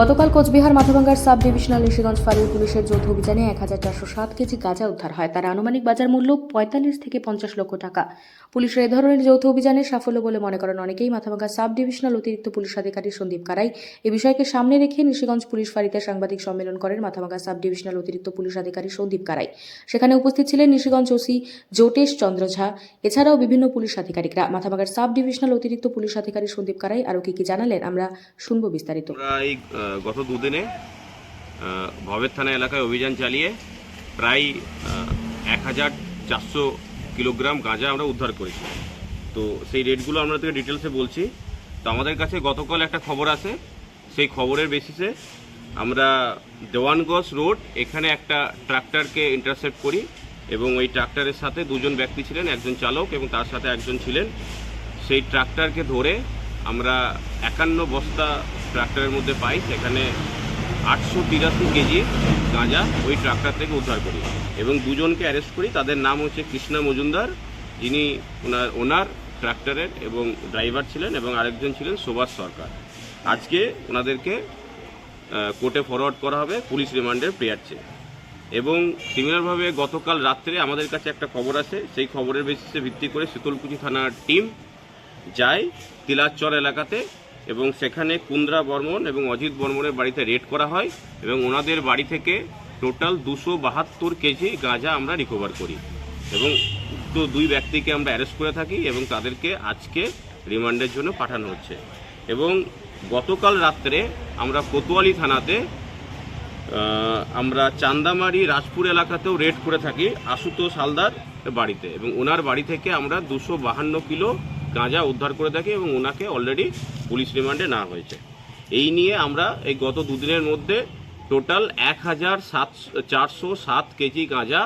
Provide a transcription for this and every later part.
গতকাল কোচবিহার মাথাভাঙ্গার sub divisional Nishiganj ফাঁড়ির পুলিশের যৌথ অভিযানে এক হাজার চারশো সাত কেজি গাঁজা উদ্ধার হয়। তার আনুমানিক বাজার মূল্য পঁয়তাল্লিশ থেকে পঞ্চাশ লক্ষ টাকা। পুলিশের এ ধরনের যৌথ অভিযানে সাফল্য বলে মনে করেন অনেকেই। মাথাভাঙ্গা সাব ডিভিশনাল অতিরিক্ত পুলিশ আধিকারিক সন্দীপ কারাই এ বিষয়কে সামনে রেখে নিশিগঞ্জ পুলিশ ফাঁড়িতে সাংবাদিক সম্মেলন করেন মাথাভাঙ্গা সাব ডিভিশনাল অতিরিক্ত পুলিশ আধিকারিক সন্দীপ কারাই। সেখানে উপস্থিত ছিলেন নিশিগঞ্জ ওসি জোটেশ চন্দ্র ঝা। এছাড়াও বিভিন্ন পুলিশ আধিকারিকরা। মাথাভাঙ্গার সাব ডিভিশনাল অতিরিক্ত পুলিশ আধিকারিক সন্দীপ কারাই আরও কি কি জানালেন আমরা শুনব বিস্তারিত। গত দুদিনে ভবের থানা এলাকায় অভিযান চালিয়ে প্রায় এক হাজার চারশো কিলোগ্রাম গাঁজা আমরা উদ্ধার করেছি। তো সেই রেটগুলো আমরা থেকে ডিটেলসে বলছি। তো আমাদের কাছে গতকাল একটা খবর আছে। সেই খবরের বেসিসে আমরা দেওয়ানগঞ্জ রোড, এখানে একটা ট্রাক্টরকে ইন্টারসেপ্ট করি এবং ওই ট্রাক্টরের সাথে দুজন ব্যক্তি ছিলেন, একজন চালক এবং তার সাথে একজন ছিলেন। সেই ট্রাক্টরকে ধরে আমরা একান্ন বস্তা ট্রাক্টরের মধ্যে পাই, সেখানে আটশো তিরাশি কেজি গাঁজা ওই ট্রাক্টর থেকে উদ্ধার করি এবং দুজনকে অ্যারেস্ট করি। তাদের নাম হচ্ছে কৃষ্ণা মজুমদার, যিনি ওনার ওনার ট্রাক্টরের এবং ড্রাইভার ছিলেন এবং আরেকজন ছিলেন সুভাষ সরকার। আজকে ওনাদেরকে কোর্টে ফরওয়ার্ড করা হবে পুলিশ রিমান্ডের প্রেয়ার চেয়ে। এবং সিমিলারভাবে গতকাল রাত্রে আমাদের কাছে একটা খবর আছে সেই খবরের বেসিসে ভিত্তি করে শীতলকুচি থানার টিম যায় তিলাচর এলাকাতে এবং সেখানে কুন্দ্রা বর্মন এবং অজিত বর্মনের বাড়িতে রেড করা হয় এবং ওনাদের বাড়ি থেকে টোটাল দুশো বাহাত্তর কেজি গাঁজা আমরা রিকভার করি। এবং উক্ত দুই ব্যক্তিকে আমরা অ্যারেস্ট করে থাকি এবং তাদেরকে আজকে রিমান্ডের জন্য পাঠানো হচ্ছে। এবং গতকাল রাত্রে আমরা কোতোয়ালি থানাতে আমরা চান্দামারি রাজপুর এলাকাতেও রেড করে থাকি আশুতোষ হালদার বাড়িতে। এবং ওনার বাড়ি থেকে আমরা দুশো বাহান্ন কিলো গাঁজা উদ্ধার করে থাকি এবং ওনাকে অলরেডি পুলিশ রিমান্ডে নেওয়া হয়েছে। এই নিয়ে আমরা এই গত দুদিনের মধ্যে টোটাল এক হাজার সাত চারশো সাত কেজি গাঁজা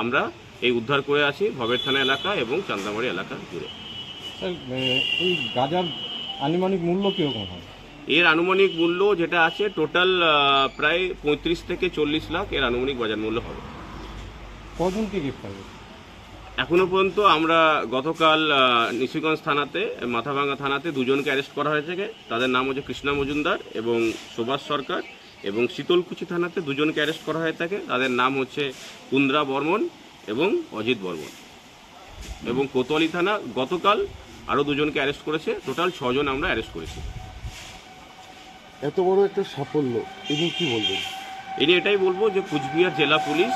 আমরা এই উদ্ধার করে আছি ভবের থানা এলাকা এবং চান্দামারি এলাকা জুড়ে। এই গাঁজার আনুমানিক মূল্য কীরকম হয়? এর আনুমানিক মূল্য যেটা আছে টোটাল প্রায় পঁয়ত্রিশ থেকে চল্লিশ লাখ এর আনুমানিক বাজার মূল্য হবে। কজনকে গ্রেফতার করেছে এখনও পর্যন্ত আমরা গতকাল নিশিগঞ্জ থানাতে মাথাভাঙ্গা থানাতে দুজনকে অ্যারেস্ট করা হয়েছে। তাদের নাম হচ্ছে কৃষ্ণা মজুমদার এবং সুভাষ সরকার এবং শীতলকুচি থানাতে দুজনকে অ্যারেস্ট করা হয়ে থাকে। তাদের নাম হচ্ছে কুন্দ্রা বর্মন এবং অজিত বর্মন। এবং কোতোয়ালি থানা গতকাল আরও দুজনকে অ্যারেস্ট করেছে। টোটাল ছজন আমরা অ্যারেস্ট করেছি। এত বড় একটা সাফল্য তিনি কি বলবেন? এটি এটাই বলব যে কুচবিহার জেলা পুলিশ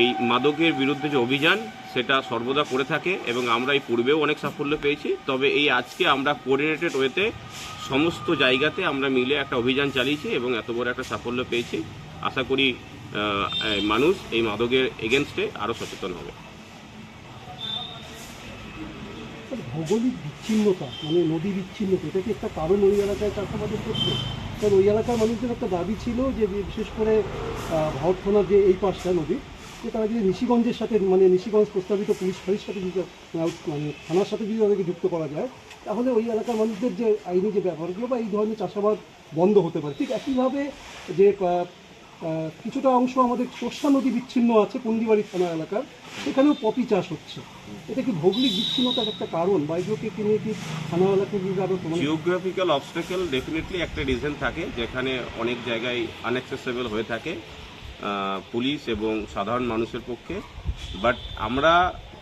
এই মাদকের বিরুদ্ধে যে অভিযান, সেটা সর্বদা করে থাকে এবং আমরা এই পূর্বেও অনেক সাফল্য পেয়েছি। তবে এই আজকে আমরা কোঅর্ডিনেটেড ওয়েতে সমস্ত জায়গাতে আমরা মিলে একটা অভিযান চালিয়েছি এবং এত বড় একটা সাফল্য পেয়েছি। আশা করি মানুষ এই মাদকের এগেনস্টে আরও সচেতন হবে। ভৌগোলিক বিচ্ছিন্নতা মানে নদী বিচ্ছিন্নতা, এটা কি একটা কারণ ওই এলাকায় চাষাবাদের ক্ষেত্রে? কারণ ওই এলাকার মানুষদের একটা দাবি ছিল যে, বিশেষ করে ভারতখানার যে এই পাশটা নদী যে তারা যদি নিশিগঞ্জের সাথে মানে নিশিগঞ্জ প্রস্তাবিত পুলিশ ফাঁড়ির সাথে যদি মানে থানার সাথে যদি তাদেরকে যুক্ত করা যায়, তাহলে ওই এলাকার মানুষদের যে আইনি যে ব্যবহারগুলো বা এই ধরনের চাষাবাদ বন্ধ হতে পারে। ঠিক একইভাবে যে কিছুটা অংশ আমাদের তোষা নদী বিচ্ছিন্ন আছে পুন্ডিবাড়ি থানা এলাকার, সেখানেও পপি চাষ হচ্ছে। এটা কি ভৌগোলিক বিচ্ছিন্নতার একটা কারণ বা এগুলোকে কি নিয়ে কি থানা এলাকার বিভাগ আরও মানে জিওগ্রাফিক্যাল অবস্টেকেল ডেফিনেটলি একটা রিজন থাকে, যেখানে অনেক জায়গায় আনএক্সেসেবল হয়ে থাকে। পুলিশ এবং সাধারণ মানুষের পক্ষে। বাট আমরা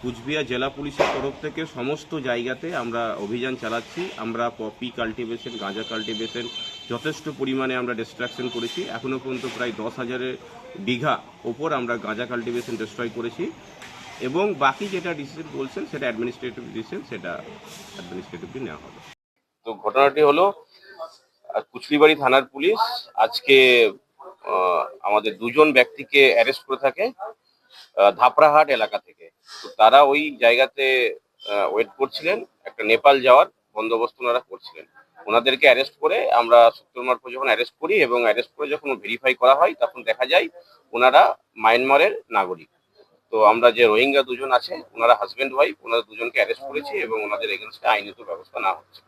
কুচবিহার জেলা পুলিশের তরফ থেকে সমস্ত জায়গাতে আমরা অভিযান চালাচ্ছি। আমরা পপি কাল্টিভেশন, গাঁজা কাল্টিভেশন যথেষ্ট পরিমাণে আমরা ডিস্ট্রাকশন করেছি। এখনও পর্যন্ত প্রায় দশ হাজারের বিঘা ওপর আমরা গাঁজা কাল্টিভেশন ডিস্ট্রয় করেছি। এবং বাকি যেটা ডিসিশন বলছেন, সেটা অ্যাডমিনিস্ট্রেটিভ ডিসিশন সেটা অ্যাডমিনিস্ট্রেটিভলি নেওয়া হবে। তো ঘটনাটি হলো কুচলিবাড়ি থানার পুলিশ আজকে আমাদের দুজন ব্যক্তিকে অ্যারেস্ট করে থাকে আহ, ধাপড়াহাট এলাকা থেকে। তো তারা ওই জায়গাতে ওয়েট করছিলেন। একটা নেপাল যাওয়ার বন্দোবস্ত ওনারা করছিলেন। ওনাদেরকে অ্যারেস্ট করে আমরা সত্তর মার্ফ যখন অ্যারেস্ট করি এবং অ্যারেস্ট করে যখন ভেরিফাই করা হয় তখন দেখা যায় ওনারা মায়ানমারের নাগরিক। তো আমরা যে রোহিঙ্গা দুজন আছে ওনারা হাজব্যান্ড ওয়াইফ ওনারা দুজনকে অ্যারেস্ট করেছি এবং ওনাদের এগেনস্টে আইনত ব্যবস্থা না হচ্ছে।